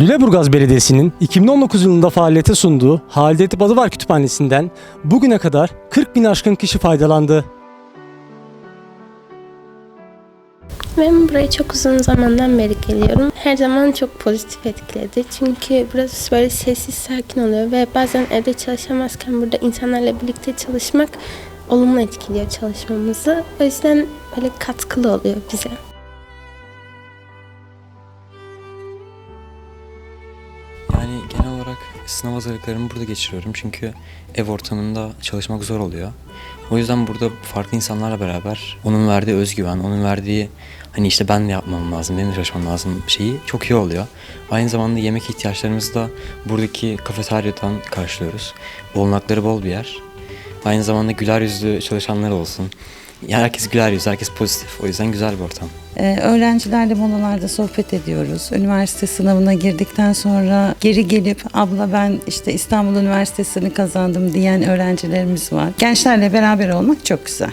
Lüleburgaz Belediyesi'nin 2019 yılında faaliyete sunduğu Halide Edip Adıvar Kütüphanesi'nden bugüne kadar 40 bin aşkın kişi faydalandı. Ben buraya çok uzun zamandan beri geliyorum. Her zaman çok pozitif etkiledi. Çünkü burası böyle sessiz, sakin oluyor ve bazen evde çalışamazken burada insanlarla birlikte çalışmak olumlu etkiliyor çalışmamızı. O yüzden böyle katkılı oluyor bize. Yani genel olarak sınav hazırlıklarımı burada geçiriyorum çünkü ev ortamında çalışmak zor oluyor. O yüzden burada farklı insanlarla beraber onun verdiği özgüven, onun verdiği hani işte ben de yapmam lazım, benim de çalışmam lazım şeyi çok iyi oluyor. Aynı zamanda yemek ihtiyaçlarımızı da buradaki kafeteryadan karşılıyoruz. Olanakları bol bir yer. Aynı zamanda güler yüzlü çalışanlar olsun. Yani herkes güler yüzlü, herkes pozitif. O yüzden güzel bir ortam. Ee, öğrencilerle molalarda sohbet ediyoruz. Üniversite sınavına girdikten sonra geri gelip abla ben işte İstanbul Üniversitesi'ni kazandım diyen öğrencilerimiz var. Gençlerle beraber olmak çok güzel.